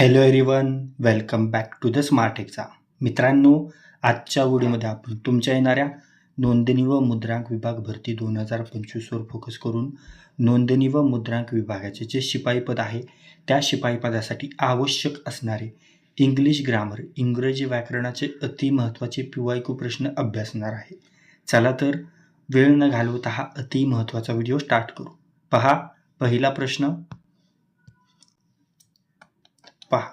Hello everyone welcome back to the smart exam मित्रांनो आजच्या व्हिडिओमध्ये आपण तुमच्या येणाऱ्या नोंदणी व मुद्रांक विभाग भरती दोन हजार पंचवीसवर फोकस करून नोंदणी व मुद्रांक विभागाचे जे शिपाई पद आहे त्या शिपाई पदासाठी आवश्यक असणारे इंग्लिश ग्रामर इंग्रजी व्याकरणाचे अति महत्त्वाचे पी प्रश्न अभ्यासणार आहे. चला तर वेळ न घालवता हा अति महत्त्वाचा व्हिडिओ स्टार्ट करू. पहा पहिला प्रश्न पहा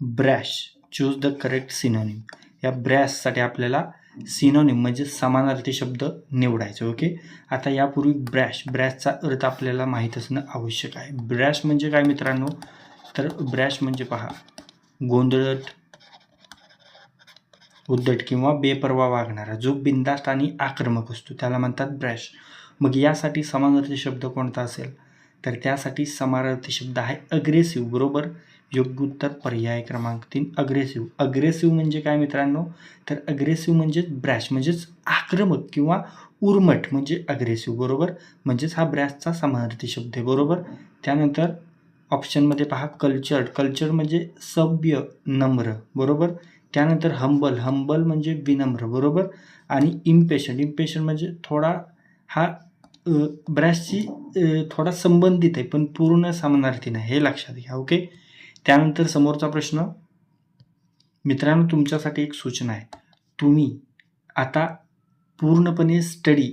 brash. Choose the correct synonym या ब्रॅशसाठी आपल्याला सिनोनिम म्हणजे समानार्थी शब्द निवडायचे ओके आता यापूर्वी ब्रॅश. ब्रॅशचा अर्थ आपल्याला माहीत असणं आवश्यक आहे. ब्रॅश म्हणजे काय मित्रांनो? तर ब्रॅश म्हणजे पहा गोंधळट उद्धट किंवा बेपर्वा वागणारा जो बिंदास्त आणि आक्रमक असतो त्याला म्हणतात ब्रॅश. मग यासाठी समानार्थी शब्द कोणता असेल? तर त्यासाठी समानार्थी शब्द आहे अग्रेसिव्ह बरोबर? योग्य उत्तर पर्याय क्रमांक तीन अग्रेसिव्ह अग्रेसिव्ह म्हणजे काय मित्रांनो? तर अग्रेसिव्ह म्हणजेच ब्रॅश म्हणजेच आक्रमक किंवा उर्मट म्हणजे अग्रेसिव्ह बरोबर? म्हणजेच हा ब्रॅशचा समानार्थी शब्द आहे बरोबर? त्यानंतर ऑप्शनमध्ये पहा कल्चर कल्चर म्हणजे सभ्य नम्र बरोबर? त्यानंतर हंबल हंबल म्हणजे विनम्र बरोबर? आणि इम्पेशंट इम्पेशंट म्हणजे थोडा हा ब्रॅशशी थोडा संबंधित आहे पण पूर्ण समानार्थी नाही हे लक्षात घ्या ओके त्यानंतर समोरचा प्रश्न मित्रांनो तुमच्यासाठी एक सूचना आहे. तुम्ही आता पूर्णपणे स्टडी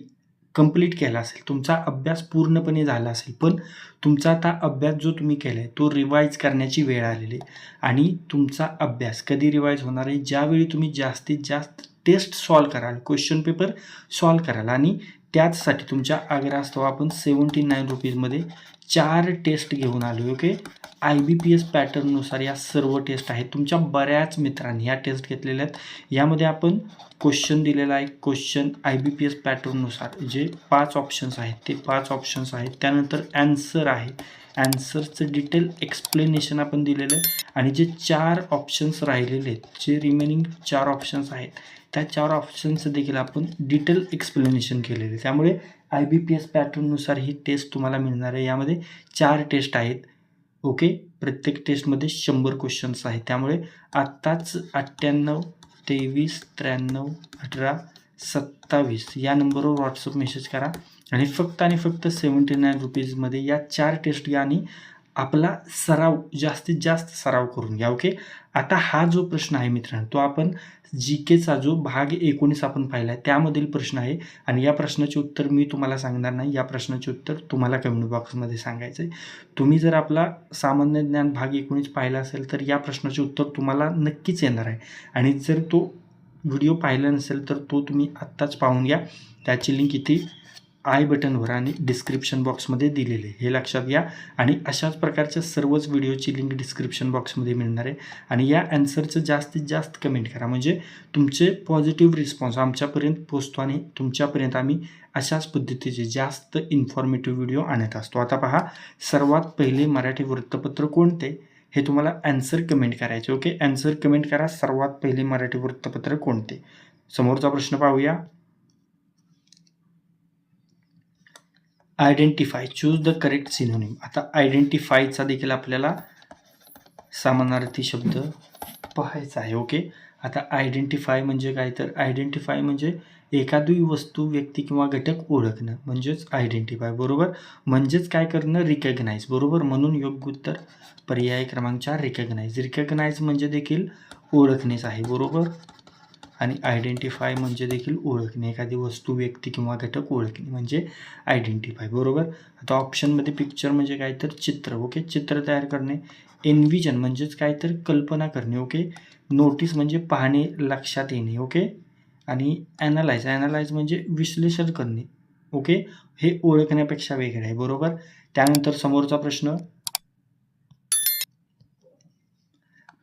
कंप्लीट केला असेल तुमचा अभ्यास पूर्णपणे झाला असेल पण तुमचा आता अभ्यास जो तुम्ही केला आहे तो रिवाईज करण्याची वेळ आलेली आहे. आणि तुमचा अभ्यास कधी रिवाईज होणार आहे ज्यावेळी तुम्ही जास्तीत जास्त टेस्ट सॉल्व कराल क्वेश्चन पेपर सॉल्व कराल आणि त्याचसाठी तुमच्या आग्रहास्तव आपण सेवन्टी नाईन रुपीजमध्ये चार टेस्ट घेऊन आलो okay I B P S पॅटर्ननुसार या सर्व टेस्ट आहेत. तुमच्या बऱ्याच मित्रांनी या टेस्ट घेतलेल्या आहेत. यामध्ये आपण क्वेश्चन दिलेला आहे. Question I B P S पॅटर्ननुसार जे पाच ऑप्शन्स आहेत ते पाच ऑप्शन्स आहेत. त्यानंतर ॲन्सर आहे. ॲन्सरचं डिटेल एक्सप्लेनेशन आपण दिलेलं आहे. आणि जे चार ऑप्शन्स राहिलेले आहेत जे रिमेनिंग चार ऑप्शन्स आहेत त्या चार ऑप्शन्सचं देखील आपण डिटेल एक्सप्लेनेशन केलेले. आहे त्यामुळे आय बी पी एस पॅटर्ननुसार ही टेस्ट तुम्हाला मिळणार आहे. यामध्ये चार टेस्ट आहेत. ओके प्रत्येक टेस्टमध्ये शंभर क्वेश्चन्स आहेत. त्यामुळे आत्ताच अठ्ठ्याण्णव तेवीस त्र्याण्णव अठरा सत्तावीस या नंबरवर व्हॉट्सअप मेसेज करा. आणि फक्त आणि फक्त सेवन्टी नाईन रुपीजमध्ये या चार टेस्ट घ्या आणि आपला सराव जास्तीत जास्त सराव करून घ्या ओके आता हा जो प्रश्न आहे मित्रांनो तो आपण जी केचा जो भाग एकोणीस आपण पाहिला आहे त्यामधील प्रश्न आहे. आणि या प्रश्नाचे उत्तर मी तुम्हाला सांगणार नाही. या प्रश्नाचे उत्तर तुम्हाला कमेंट बॉक्समध्ये सांगायचं आहे. तुम्ही जर आपला सामान्य ज्ञान भाग एकोणीस पाहिला असेल तर या प्रश्नाचे उत्तर तुम्हाला नक्कीच येणार आहे. आणि जर तो व्हिडिओ पाहिला नसेल तर तो तुम्ही आत्ताच पाहून घ्या. त्याची लिंक इथे आय बटनवर आणि डिस्क्रिप्शन बॉक्समध्ये दिलेले हे लक्षात घ्या. आणि अशाच प्रकारच्या सर्वच व्हिडिओची लिंक डिस्क्रिप्शन बॉक्समध्ये मिळणार आहे. आणि या ॲन्सरचं जास्तीत जास्त कमेंट करा. म्हणजे तुमचे पॉझिटिव्ह रिस्पॉन्स आमच्यापर्यंत पोचतो आणि तुमच्यापर्यंत आम्ही अशाच पद्धतीचे जास्त इन्फॉर्मेटिव्ह व्हिडिओ आणत असतो. आता पहा सर्वात पहिले मराठी वृत्तपत्र कोणते? हे तुम्हाला ॲन्सर कमेंट करायचे. ओके ॲन्सर कमेंट करा. सर्वात पहिले मराठी वृत्तपत्र कोणते? समोरचा प्रश्न पाहूया. Identify choose the correct synonym आता आयडेंटिफायचा देखील आपल्याला समानार्थी शब्द पाहायचा आहे ओके आता आयडेंटिफाय म्हणजे काय? तर आयडेंटिफाय म्हणजे एखादी वस्तू व्यक्ती किंवा घटक ओळखणं म्हणजेच आयडेंटिफाय बरोबर? म्हणजेच काय करणं? रिकग्नाइज बरोबर? म्हणून योग्य उत्तर पर्याय क्रमांक चार रिकग्नाइज रिकग्नाइज म्हणजे देखील ओळखणेच आहे बरोबर? आणि आयडेंटिफाय म्हणजे देखील ओळखणे एखादी वस्तू व्यक्ती किंवा घटक ओळखणे म्हणजे आयडेंटिफाय बरोबर? आता ऑप्शनमध्ये पिक्चर म्हणजे काय तर चित्र ओके चित्र तयार करणे एनविजन म्हणजेच काय तर कल्पना करणे ओके नोटीस म्हणजे पाहणे लक्षात येणे ओके आणि ॲनालाइज ॲनालाइज म्हणजे विश्लेषण करणे ओके हे ओळखण्यापेक्षा वेगळं आहे बरोबर? त्यानंतर समोरचा प्रश्न.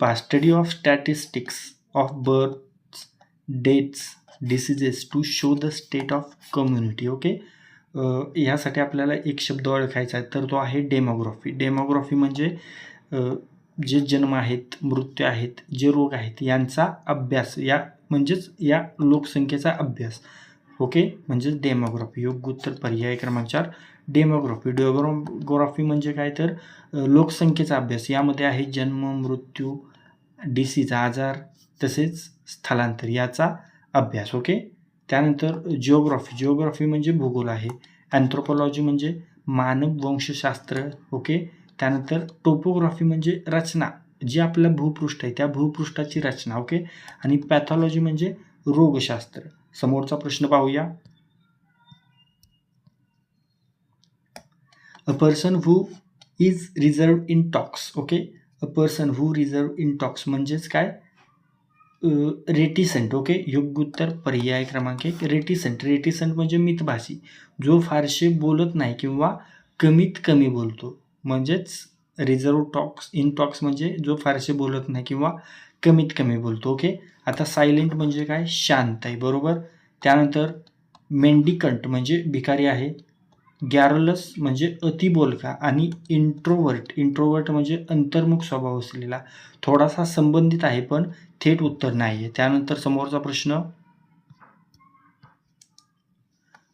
पा study of statistics of birth dates diseases to show the state of community okay? यासाठी आपल्याला एक शब्द ओळखायचा आहे तर तो आहे डेमोग्राफी. डेमोग्राफी म्हणजे जे जन्म आहेत मृत्यू आहेत जे रोग आहेत यांचा अभ्यास या म्हणजेच या लोकसंख्येचा अभ्यास ओके? म्हणजेच डेमोग्राफी. योग्य उत्तर पर्याय क्रमांक चार डेमोग्राफी. डेमोग्राफी म्हणजे काय तर लोकसंख्येचा अभ्यास. यामध्ये आहे जन्म मृत्यू डिसीज आजार तसेच स्थलांतर याचा अभ्यास ओके त्यानंतर जिओग्राफी जिओग्राफी म्हणजे भूगोल आहे. अँथ्रोपॉलॉजी म्हणजे मानव वंशशास्त्र ओके त्यानंतर टोपोग्राफी म्हणजे रचना. जी आपलं भूपृष्ठ आहे त्या भूपृष्ठाची रचना ओके आणि पॅथॉलॉजी म्हणजे रोगशास्त्र. समोरचा प्रश्न पाहूया. A person who is reserved in talks okay a person who reserved in talks म्हणजेच काय? Reticent okay? योग्य उत्तर पर्याय क्रमांक एक रेटिसंट. रेटिसंट म्हणजे मितभाषी जो फारसे बोलत नाही किंवा कमीत कमी बोलतो. म्हणजेच रिझर्व टॉक्स इन टॉक्स म्हणजे जो फारसे बोलत नाही किंवा कमीत कमी बोलतो ओके? आता सायलेंट म्हणजे काय? शांत आहे बरोबर? त्यानंतर मेंडिकंट म्हणजे भिकारी आहे. गॅरोलस म्हणजे अतिबोलका आणि इंट्रोवर्ट इंट्रोवर्ट म्हणजे अंतर्मुख स्वभाव असलेला. थोडासा संबंधित आहे पण थेट उत्तर नाही आहे त्यानंतर समोरचा प्रश्न.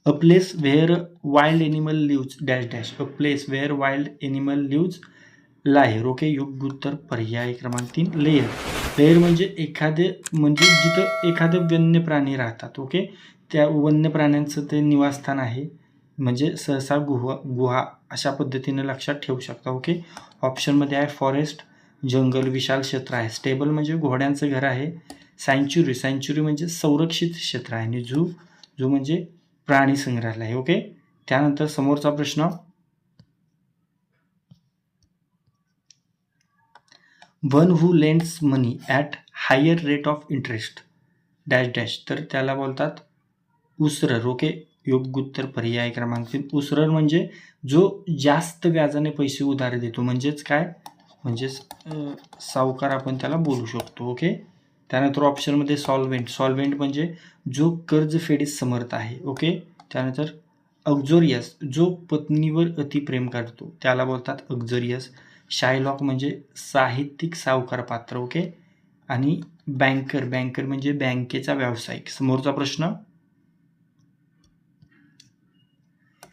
A place where wild animal lives dash dash a place where wild animal lives lair okay योग्य उत्तर पर्याय क्रमांक तीन लेयर लेयर म्हणजे एखादे म्हणजे जिथं एखादे वन्य प्राणी राहतात ओके त्या वन्य प्राण्यांचं ते निवासस्थान आहे. म्हणजे सहसा गुहा गुहा अशा पद्धतीने लक्षात ठेवू शकता ओके ऑप्शनमध्ये आहे फॉरेस्ट जंगल विशाल क्षेत्र आहे. स्टेबल म्हणजे घोड्यांचं घर आहे. सँच्युरी सँच्युरी म्हणजे संरक्षित क्षेत्र आहे. आणि झू झू म्हणजे प्राणी संग्रहालय आहे ओके त्यानंतर समोरचा प्रश्न. One who lends money at higher rate of interest dash dash तर त्याला बोलतात उसरर ओके योग्य उत्तर पर्याय क्रमांक तीन. उसरर म्हणजे जो जास्त व्याजाने पैसे उधार देतो. म्हणजेच काय? म्हणजेच सावकार आपण त्याला बोलू शकतो ओके त्यानंतर ऑप्शनमध्ये सॉल्व्हेंट सॉल्व्हेंट म्हणजे जो कर्जफेडीस समर्थ आहे ओके त्यानंतर अक्झोरियस जो पत्नीवर अतिप्रेम करतो त्याला बोलतात अक्झोरियस शायलॉक म्हणजे साहित्यिक सावकार पात्र ओके आणि बँकर बँकर म्हणजे बँकेचा व्यावसायिक. समोरचा प्रश्न?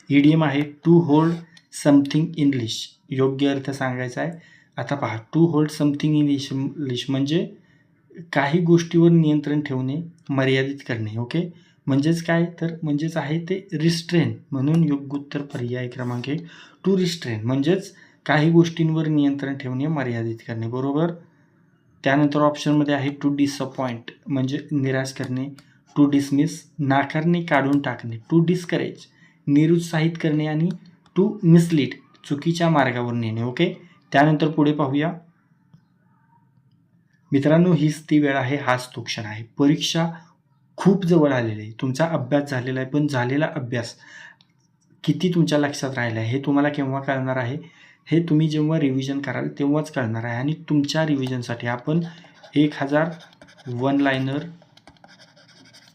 ईडीएम आहे टू होल्ड समथिंग इंग्लिश योग्य अर्थ सांगायचा आहे. आता पहा to hold something leash leash म्हणजे काही गोष्टीवर नियंत्रण ठेवणे मर्यादित करणे ओके म्हणजेच काय? तर म्हणजेच आहे ते रिस्ट्रेन म्हणून योग्य उत्तर पर्याय क्रमांक एक. टू रिस्ट्रेन म्हणजेच काही गोष्टींवर नियंत्रण ठेवणे मर्यादित करणे बरोबर? त्यानंतर ऑप्शनमध्ये आहे टू डिसअपॉइंट म्हणजे निराश करणे टू डिसमिस नाकारणे काढून टाकणे टू डिस्करेज निरुत्साहित करणे आणि टू मिसलीड चुकीच्या मार्गावर नेणे ओके त्यानंतर पुढे पाहूया. मित्रांनो हीच ती वेळ आहे हाच तो क्षण आहे. परीक्षा खूप जवळ आलेली आहे. तुमचा अभ्यास झालेला आहे पण झालेला अभ्यास किती तुमच्या लक्षात राहिला आहे हे तुम्हाला केव्हा कळणार आहे? हे तुम्ही जेव्हा रिव्हिजन कराल तेव्हाच कळणार आहे. आणि तुमच्या रिव्हिजनसाठी आपण एक हजार वन लायनर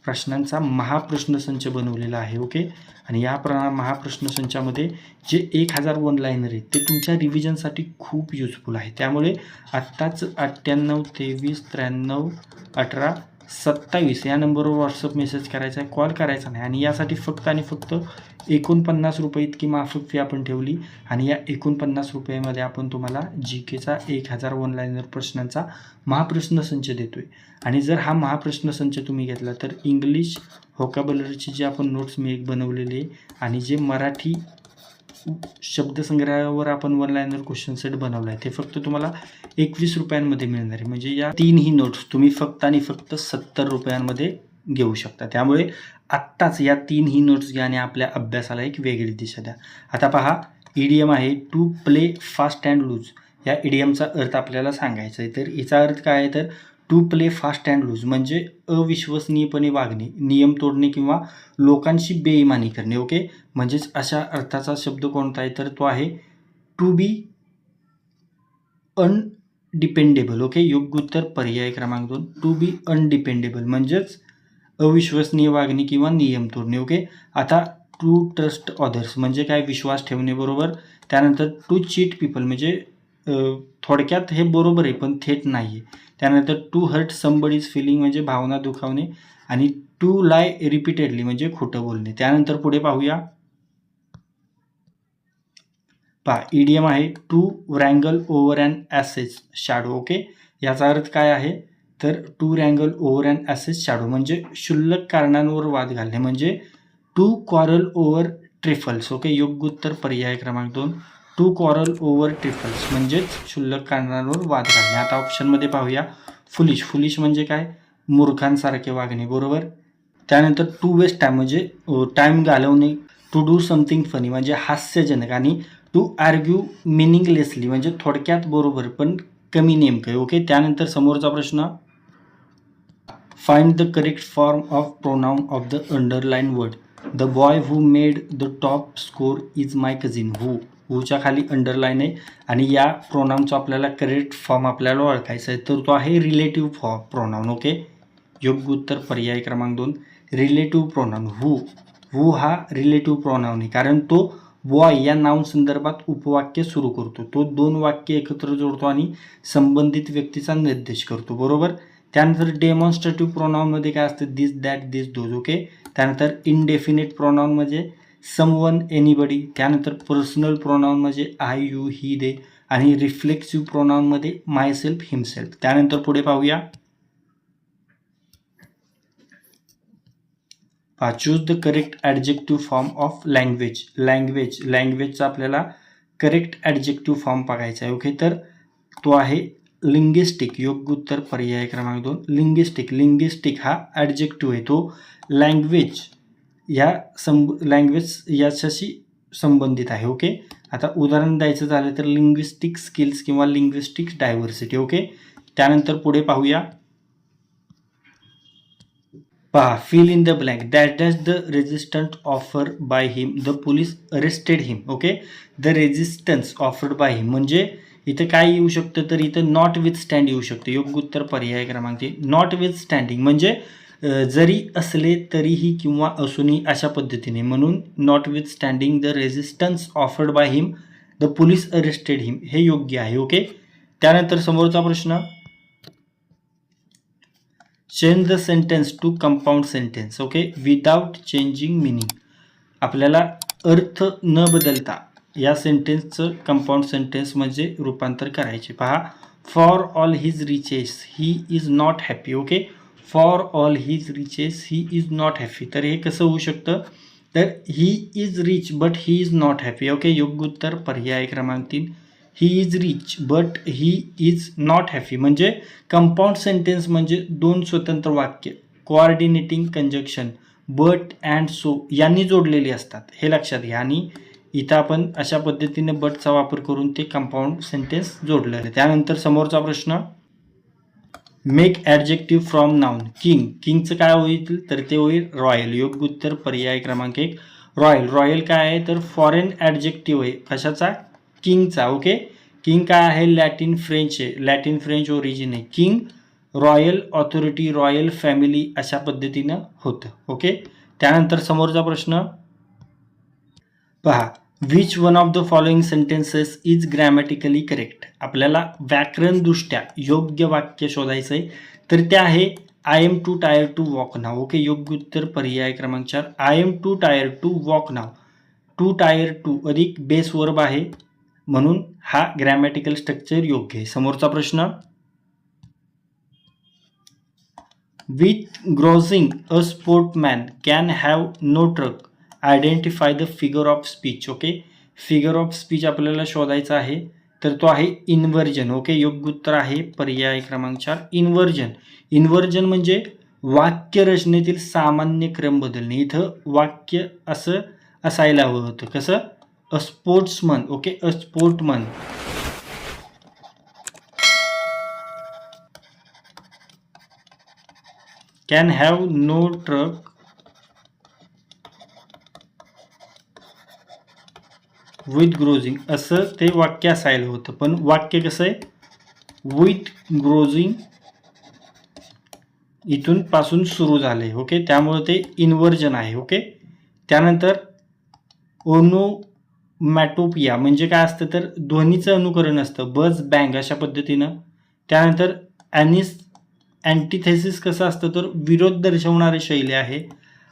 प्रश्नांचा महाप्रश्नसंच बनवलेला आहे ओके आणि या प्र महाप्रश्नसंचामध्ये जे एक हजार वन लाईनर आहेत ते तुमच्या रिव्हिजनसाठी खूप युजफुल आहे. त्यामुळे आत्ताच अठ्ठ्याण्णव तेवीस त्र्याण्णव अठरा सत्तावीस. या नंबरवर व्हॉट्सअप मेसेज करायचा आहे कॉल करायचा नाही. आणि यासाठी फक्त आणि फक्त एकोणपन्नास रुपये इतकी माफक फी आपण ठेवली. आणि या एकोणपन्नास रुपयामध्ये आपण तुम्हाला जी केचा एक हजार ऑनलाईनर प्रश्नांचा महाप्रश्न संच देतोय. आणि जर हा महाप्रश्न संच तुम्ही घेतला तर इंग्लिश होकाबलरीची जी आपण नोट्स मी एक बनवलेली आहे आणि जे मराठी शब्दसंग्रहावर आपण वन लाईनर क्वेश्चन सेट बनवला आहे ते फक्त तुम्हाला एकवीस रुपयांमध्ये मिळणार आहे. म्हणजे या तीनही नोट्स तुम्ही फक्त आणि फक्त सत्तर रुपयांमध्ये घेऊ शकता. त्यामुळे आत्ताच या तीनही नोट्स घ्या आणि आपल्या अभ्यासाला एक वेगळी दिशा द्या. आता पहा ईडीएम आहे to play fast and loose या ईडीएमचा अर्थ आपल्याला सांगायचा आहे. तर याचा अर्थ काय आहे? तर to play fast and loose म्हणजे अविश्वसनीयपणे वागणे नियम तोडणे किंवा लोकांशी बेईमानी करणे ओके म्हणजेच अशा अर्थाचा शब्द कोणता आहे तर तो आहे टू बी अनडिपेंडेबल ओके योग्य उत्तर पर्याय क्रमांक दोन टू बी अनडिपेंडेबल म्हणजेच अविश्वसनीय वागणे किंवा नियम तोडणे ओके आता टू ट्रस्ट ऑदर्स म्हणजे काय? विश्वास ठेवणे बरोबर. त्यानंतर टू चीट पीपल म्हणजे थोडक्यात हे बरोबर आहे पण थेट नाही आहे त्यानंतर टू हर्ट समबडीज फिलिंग म्हणजे भावना दुखावणे आणि टू लाय रिपीटेडली म्हणजे खोटं बोलणे. त्यानंतर पुढे पाहूया. पहा ईडीएम आहे to wrangle over an ass's shadow okay याचा अर्थ काय आहे? तर to wrangle over an ass's shadow म्हणजे क्षुल्लक कारणांवर वाद घालणे म्हणजे to quarrel over trifles okay योग्य उत्तर पर्याय क्रमांक दोन. टू क्वारल ओव्हर ट्रिपल्स म्हणजेच क्षुल्लक कारणांवर वाद घालणे. आता ऑप्शनमध्ये पाहूया. फुलिश फुलिश म्हणजे काय? मूर्खांसारखे वागणे बरोबर? त्यानंतर टू वेस्ट टाईम म्हणजे टाईम घालवणे. टू डू समथिंग फनी म्हणजे हास्यजनक आणि टू आर्ग्यू मिनिंगलेसली म्हणजे थोडक्यात बरोबर पण कमी नेमकं. ओके त्यानंतर समोरचा प्रश्न. Find the correct form of pronoun of the underline word the boy who made the top score is my cousin who हूच्या खाली अंडरलाईन आहे. आणि या प्रोनाऊनचा आपल्याला करेक्ट फॉर्म आपल्याला ओळखायचा आहे. तर तो आहे रिलेटिव्ह फॉ प्रोनाऊन ओके योग्य उत्तर पर्याय क्रमांक दोन. रिलेटिव्ह प्रोनाऊन हू हू हा रिलेटिव्ह प्रोनाऊन आहे. कारण तो बॉय या नाऊन संदर्भात उपवाक्य सुरू करतो. तो दोन वाक्य एकत्र जोडतो आणि संबंधित व्यक्तीचा निर्देश करतो. बरोबर? त्यानंतर डेमॉन्स्ट्रेटिव्ह प्रोनाऊनमध्ये काय असतं? This that this those okay त्यानंतर इनडेफिनेट प्रोनाऊन म्हणजे समवन एनीबडी त्यानंतर पर्सनल प्रोनाऊन म्हणजे आय यू ही दे आणि रिफ्लेक्सिव्ह प्रोनाऊनमध्ये माय सेल्फ हिमसेल्फ त्यानंतर पुढे पाहूया. Choose the correct adjective form of language language लँग्वेजचा आपल्याला करेक्ट ॲडजेक्टिव्ह फॉर्म बघायचा आहे. ओके तर तो आहे लिंग्विस्टिक योग्य उत्तर पर्याय क्रमांक दोन. लिंगिस्टिक लिंगिस्टिक हा ॲडजेक्टिव्ह आहे. तो लँग्वेज ह्या संब लँग्वेज याच्याशी संबंधित आहे ओके आता उदाहरण द्यायचं झालं तर लिंग्विस्टिक स्किल्स किंवा लिंग्विस्टिक डायव्हर्सिटी ओके त्यानंतर पुढे पाहूया. पहा fill in the blank that dash the resistant offer by him the police arrested him okay the resistance offered by him म्हणजे इथं काय येऊ शकतं? तर इथं नॉट विथ स्टँड येऊ शकतं. योग्य उत्तर पर्याय क्रमांक नॉट विथ स्टँडिंग म्हणजे जरी असले तरीही किंवा असूनही अशा पद्धतीने म्हणून notwithstanding the resistance offered by him the police arrested him हे योग्य आहे ओके? त्यानंतर समोरचा प्रश्न. Change the sentence to compound sentence okay? Without changing meaning. आपल्याला अर्थ न बदलता या सेंटेन्सचं कंपाऊंड सेंटेन्स म्हणजे रूपांतर करायचे. पहा for all his riches he is not happy okay? For all his riches he is not happy तर हे कसं होऊ शकतं? तर he is rich but he is not happy okay योग्य उत्तर पर्याय क्रमांक तीन. He is rich but he is not happy म्हणजे कंपाऊंड सेंटेन्स म्हणजे दोन स्वतंत्र वाक्य. Coordinating conjunction but and so यांनी जोडलेली असतात. हे लक्षात घ्या. आणि इथं आपण अशा पद्धतीने बटचा वापर करून ते कंपाऊंड सेंटेन्स जोडलेलं त्यानंतर समोरचा प्रश्न make adjective from noun king किंगचं काय होईल? तर ते होईल रॉयल योग्य उत्तर पर्याय क्रमांक एक. रॉयल रॉयल काय आहे? तर फॉरेन ॲडजेक्टिव्ह आहे. कशाचा? किंगचा ओके किंग काय आहे? लॅटिन फ्रेंच आहे. लॅटिन फ्रेंच ओरिजिन आहे. King royal authority royal family अशा पद्धतीनं होतं. ओके त्यानंतर समोरचा प्रश्न. पहा. Which one of the following sentences is grammatically correct आपल्याला व्याकरणदृष्ट्या योग्य वाक्य शोधायचं आहे. तर ते आहे I am too tired to walk now okay योग्य उत्तर पर्याय क्रमांक चार. I am too tired to walk now too tired to अधिक बेस वर्ब आहे. म्हणून हा ग्रॅमॅटिकल स्ट्रक्चर योग्य आहे. समोरचा प्रश्न. With grossing a sportsman can have no truck identify the figure of speech okay figure of speech आपल्याला शोधायचा आहे तर तो आहे इन्व्हर्जन ओके योग्य उत्तर आहे पर्याय क्रमांक चार इन्व्हर्जन इन्व्हर्जन म्हणजे वाक्य रचनेतील सामान्य क्रम बदलणे. इथं वाक्य असं असायला हवं होतं. कसं? A sportsman okay a sportsman can have no truck with grossing असं ते वाक्य असायला होतं. पण वाक्य कसं आहे? विथ ग्रोझिंग इथून पासून सुरू झाले ओके त्यामुळं ते इन्व्हर्जन आहे ओके त्यानंतर ओनोमॅटोपिया म्हणजे काय असतं? तर ध्वनीचं अनुकरण असतं बज बँग अशा पद्धतीनं. त्यानंतर ॲनिस अँटीथेसिस कसं असतं? तर विरोध दर्शवणारी शैली आहे.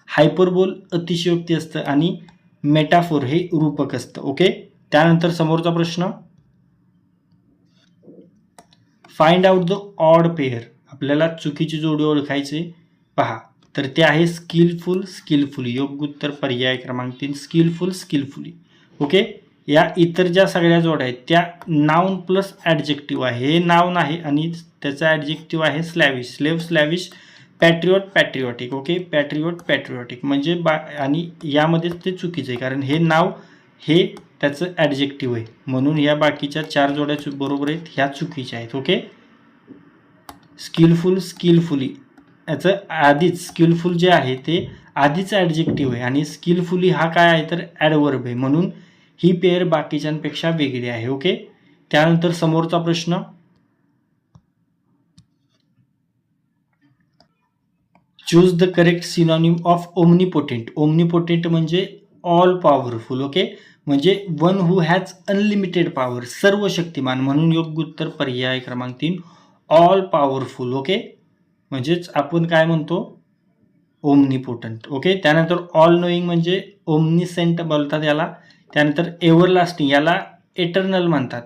हायपरबोल अतिशयोक्ती असतं आणि मेटाफोर हे रूपक असतं. ओके? त्यानंतर समोरचा प्रश्न. Find out the odd pair आपल्याला चुकीची जोडी ओळखायचे. पहा. तर ते आहे स्किलफुल स्किलफुली योग्य उत्तर पर्याय क्रमांक तीन. Skilful skilfully okay? या इतर ज्या सगळ्या जोड्या आहेत त्या नाऊन प्लस ॲडजेक्टिव्ह आहे. हे नाऊन आहे आणि त्याचा ॲडजेक्टिव्ह आहे स्लॅविश स्लेव स्लॅविश पॅट्रिओट पॅट्रिओटिक ओके? पॅट्रिओट पॅट्रिओटिक. म्हणजे बा आणि यामध्येच ते चुकीचं आहे कारण हे नाव हे त्याचं ॲडजेक्टिव्ह आहे. म्हणून या बाकीच्या चार जोड्या चु बरोबर आहेत ह्या चुकीच्या आहेत ओके? स्किलफुल स्किलफुली याचं आधीच स्किलफुल जे आहे ते आधीच ॲडजेक्टिव्ह आहे. आणि स्किलफुली हा काय आहे तर ॲडवर्ब आहे. म्हणून ही पेअर बाकीच्यांपेक्षा वेगळी आहे ओके? त्यानंतर समोरचा प्रश्न choose the correct synonym of omnipotent omnipotent म्हणजे ऑल पॉवरफुल ओके म्हणजे one who has unlimited power सर्व शक्तिमान. म्हणून योग्य उत्तर पर्याय क्रमांक तीन ऑल पॉवरफुल ओके म्हणजेच आपण काय म्हणतो? ओमनीपोटंट ओके त्यानंतर ऑल नोईंग म्हणजे ओमनिसेंट बोलतात याला. त्यानंतर एव्हरलास्टिंग याला एटर्नल म्हणतात.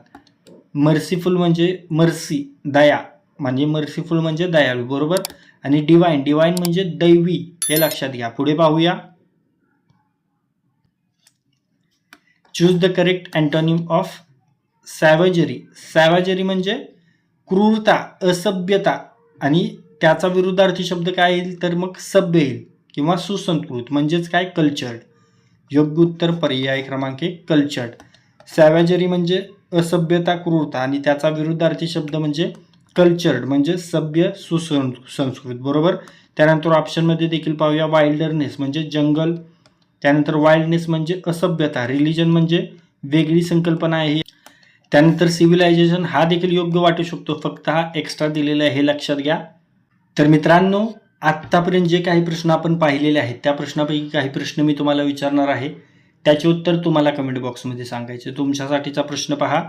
मर्सीफुल म्हणजे मर्सी दया. म्हणजे मर्सीफुल म्हणजे दयाळू बरोबर? आणि डिवाईन डिवाईन म्हणजे दैवी हे लक्षात घ्या. पुढे पाहूया. Choose the correct antonym of savagery savagery म्हणजे क्रूरता असभ्यता आणि त्याचा विरुद्धार्थी शब्द काय येईल? तर मग सभ्य येईल किंवा सुसंस्कृत म्हणजेच काय? कल्चर्ड योग्य उत्तर पर्याय क्रमांक एक कल्चर्ड सॅवॅजरी म्हणजे असभ्यता क्रूरता आणि त्याचा विरुद्धार्थी शब्द म्हणजे कल्चर्ड म्हणजे सभ्य सुसं संस्कृत बरोबर? त्यानंतर ऑप्शनमध्ये देखील पाहूया वाईल्डरनेस म्हणजे जंगल. त्यानंतर वाईल्डनेस म्हणजे असभ्यता रिलिजन म्हणजे वेगळी संकल्पना आहे. त्यानंतर सिव्हिलायझेशन हा देखील योग्य वाटू शकतो. फक्त हा एक्स्ट्रा दिलेला आहे हे लक्षात घ्या. तर मित्रांनो आत्तापर्यंत जे काही प्रश्न आपण पाहिलेले आहेत त्या प्रश्नापैकी काही प्रश्न मी तुम्हाला विचारणार आहे. त्याचे उत्तर तुम्हाला कमेंट बॉक्समध्ये सांगायचे. तुमच्यासाठीचा प्रश्न पहा.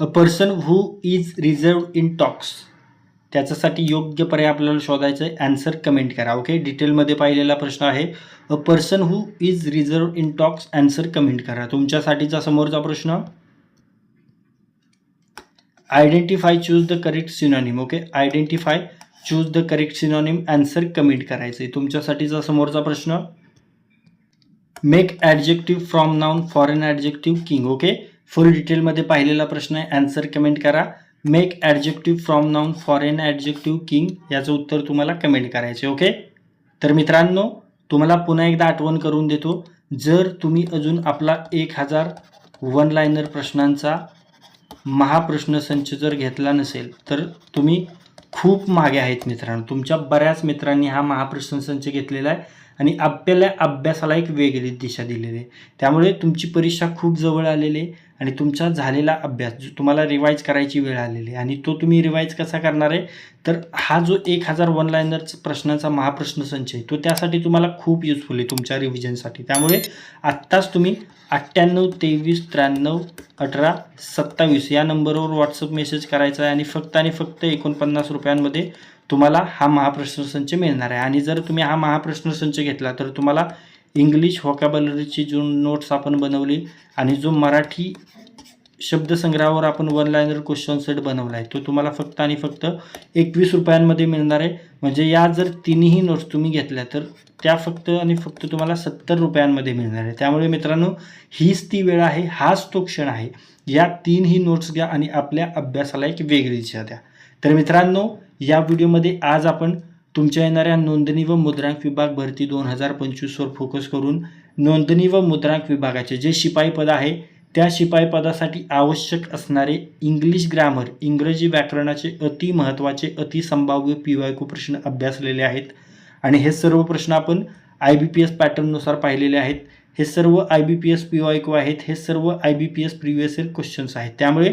A person who is reserved in talks त्याच्यासाठी योग्य पर्याय आपल्याला शोधायचं आहे. ॲन्सर कमेंट करा. ओके डिटेलमध्ये पाहिलेला प्रश्न आहे. A person who is reserve in talks answer comment करा. तुमच्यासाठीचा समोरचा प्रश्न. Identify choose the correct synonym okay identify choose the correct synonym answer comment करायचं आहे. तुमच्यासाठीचा समोरचा प्रश्न. Make adjective from noun foreign adjective king okay full डिटेलमध्ये पाहिलेला प्रश्न आहे. ॲन्सर कमेंट करा. Make adjective from noun foreign adjective king याचं उत्तर तुम्हाला कमेंट करायचे ओके तर मित्रांनो तुम्हाला पुन्हा एकदा आठवण करून देतो. जर तुम्ही अजून आपला एक हजार वन लायनर प्रश्नांचा महाप्रश्न संच जर घेतला नसेल तर तुम्ही खूप मागे आहेत मित्रांनो. तुमच्या बऱ्याच मित्रांनी हा महाप्रश्न संच घेतलेला आहे आणि आपल्याला अभ्यासाला एक वेगळी दिशा दिलेली आहे. त्यामुळे तुमची परीक्षा खूप जवळ आलेली आहे. आणि तुमचा झालेला अभ्यास जो तुम्हाला रिवाईज करायची वेळ आलेली आहे आणि तो तुम्ही रिवाईज कसा करणार आहे? तर हा जो एक हजार वन लायनरचा प्रश्नाचा महाप्रश्न संच आहे तो त्यासाठी तुम्हाला खूप युजफुल आहे तुमच्या रिव्हिजनसाठी त्यामुळे आत्ताच तुम्ही अठ्ठ्याण्णव तेवीस त्र्याण्णव अठरा सत्तावीस या नंबरवर व्हॉट्सअप मेसेज करायचा आहे आणि फक्त आणि फक्त एकोणपन्नास रुपयांमध्ये तुम्हाला हा महाप्रश्न संच मिळणार आहे. आणि जर तुम्ही हा महाप्रश्न संच घेतला तर तुम्हाला इंग्लिश व्हॉकॅबलरीची जो नोट्स आपण बनवली आणि जो मराठी शब्दसंग्रहावर आपण वन लायनर क्वेश्चन सेट बनवला आहे तो तुम्हाला फक्त आणि फक्त एकवीस रुपयांमध्ये मिळणार आहे. म्हणजे या जर तिन्ही नोट्स तुम्ही घेतल्या तर त्या फक्त आणि फक्त तुम्हाला सत्तर रुपयांमध्ये मिळणार आहे. त्यामुळे मित्रांनो हीच ती वेळ आहे हाच तो क्षण आहे. या तीनही नोट्स घ्या आणि आपल्या अभ्यासाला एक वेगळी दिशा द्या. तर मित्रांनो या व्हिडिओमध्ये आज आपण तुमच्या येणाऱ्या नोंदणी व मुद्रांक विभाग भरती दोन हजार पंचवीसवर फोकस करून नोंदणी व मुद्रांक विभागाचे जे शिपाई पद आहे त्या शिपाई पदासाठी आवश्यक असणारे इंग्लिश ग्रामर इंग्रजी व्याकरणाचे अति महत्त्वाचे अतिसंभाव्य पी वाय को प्रश्न अभ्यासलेले आहेत. आणि हे सर्व प्रश्न आपण आय बी पी एस पॅटर्ननुसार पाहिलेले आहेत. हे सर्व I B P S P Y को आहेत. हे सर्व I B P S previous year questions आहेत. त्यामुळे